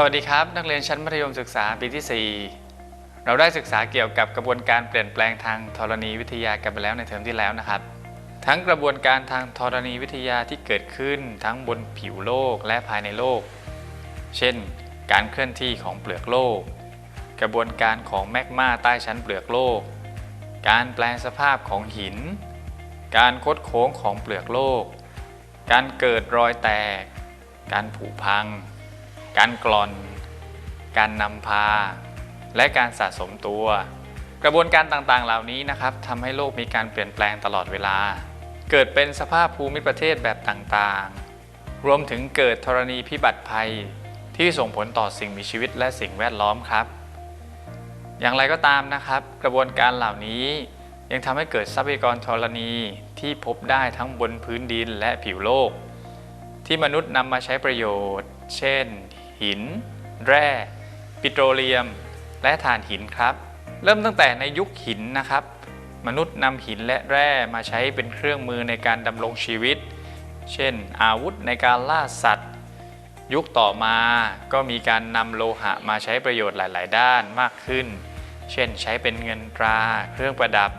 สวัสดีครับ นักเรียนชั้นมัธยมศึกษาปีที่ 4 เราได้ศึกษาเกี่ยวกับกระบวนการเปลี่ยนแปลงทางธรณีวิทยากันไปแล้วในเทอมที่แล้วนะครับ ทั้งกระบวนการทางธรณีวิทยาที่เกิดขึ้นทั้งบนผิวโลกและภายในโลก เช่น การเคลื่อนที่ของเปลือกโลก กระบวนการของแมกมาใต้ชั้นเปลือกโลก การแปลสภาพของหิน การคดโค้งของเปลือกโลก การเกิดรอยแตก การผุพัง การกร่อน การนำพา และการสะสมตัว กระบวนการต่างๆ เหล่านี้นะครับทำให้โลกมีการเปลี่ยนแปลงตลอดเวลา เกิดเป็นสภาพภูมิประเทศแบบต่างๆ รวมถึงเกิดธรณีพิบัติภัยที่ส่งผลต่อสิ่งมีชีวิตและสิ่งแวดล้อมครับ อย่างไรก็ตามนะครับ กระบวนการเหล่านี้ยังทำให้เกิดทรัพยากรธรณีที่พบได้ทั้งบนพื้นดินและผิวโลก ที่มนุษย์นำมาใช้ประโยชน์ เช่น หิน แร่ ปิโตรเลียม และถ่านหินครับ เริ่มตั้งแต่ในยุคหินนะครับ มนุษย์นำหินและแร่มาใช้เป็นเครื่องมือในการดำรงชีวิต เช่น อาวุธในการล่าสัตว์ ยุคต่อมาก็มีการนำโลหะมาใช้ประโยชน์หลาย ๆ ด้านมากขึ้น เช่น ใช้เป็นเงินตรา เครื่องประดับ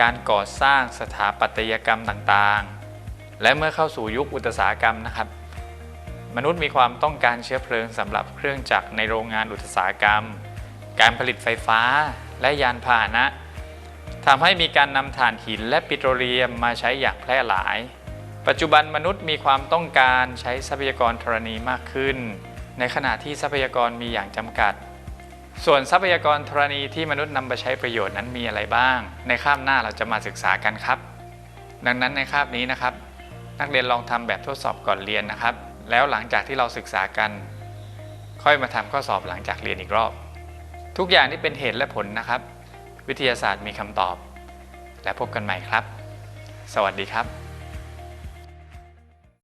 การก่อสร้างสถาปัตยกรรมต่าง ๆ และเมื่อเข้าสู่ยุคอุตสาหกรรมนะครับ มนุษย์มีความต้องการเชื้อเพลิงสำหรับเครื่องจักรในโรงงานอุตสาหกรรม การผลิตไฟฟ้าและยานพาหนะทำให้มีการนำถ่านหินและปิโตรเลียมมาใช้อย่างแพร่หลาย ปัจจุบันมนุษย์มีความต้องการใช้ทรัพยากรธรณีมากขึ้น ในขณะที่ทรัพยากรมีอย่างจำกัด ส่วนทรัพยากรธรณีที่มนุษย์นำไปใช้ประโยชน์นั้นมีอะไรบ้าง ในคาบหน้าเราจะมาศึกษากันครับ ดังนั้นในคาบนี้นะครับ นักเรียนลองทำแบบทดสอบก่อนเรียนนะครับ แล้วหลังจากที่เราศึกษากัน ค่อยมาทำข้อสอบหลังจากเรียนอีกรอบ ทุกอย่างที่เป็นเหตุและผลนะครับ วิทยาศาสตร์มีคำตอบ และพบกันใหม่ครับ สวัสดีครับ